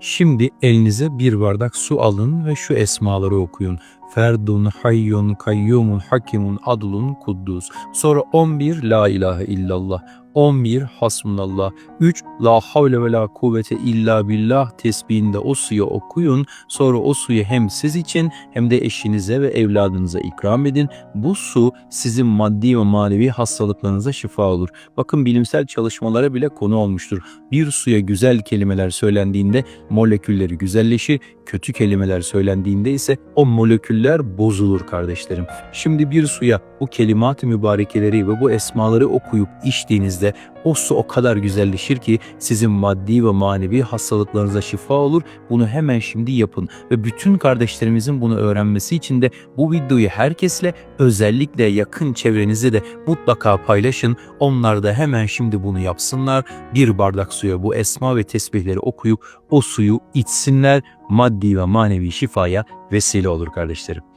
Şimdi elinize bir bardak su alın ve şu esmaları okuyun. Ferdun, hayyun, kayyumun, hakimun, adlun, kuddus. Sonra 11 La ilahe illallah. 11 Hasbunallah. 3 La havle ve la kuvvete illa billah tesbihinde o suyu okuyun. Sonra o suyu hem siz için hem de eşinize ve evladınıza ikram edin. Bu su sizin maddi ve manevi hastalıklarınıza şifa olur. Bakın bilimsel çalışmalara bile konu olmuştur. Bir suya güzel kelimeler söylendiğinde molekülleri güzelleşir, kötü kelimeler söylendiğinde ise o moleküller bozulur kardeşlerim. Şimdi bir suya bu kelimat-ı mübarekeleri ve bu esmaları okuyup içtiğinizde o su o kadar güzelleşir ki sizin maddi ve manevi hastalıklarınıza şifa olur. Bunu hemen şimdi yapın ve bütün kardeşlerimizin bunu öğrenmesi için de bu videoyu herkesle özellikle yakın çevrenizde de mutlaka paylaşın. Onlar da hemen şimdi bunu yapsınlar. Bir bardak suya bu esma ve tesbihleri okuyup o suyu içsinler. Maddi ve manevi şifaya vesile olur kardeşlerim.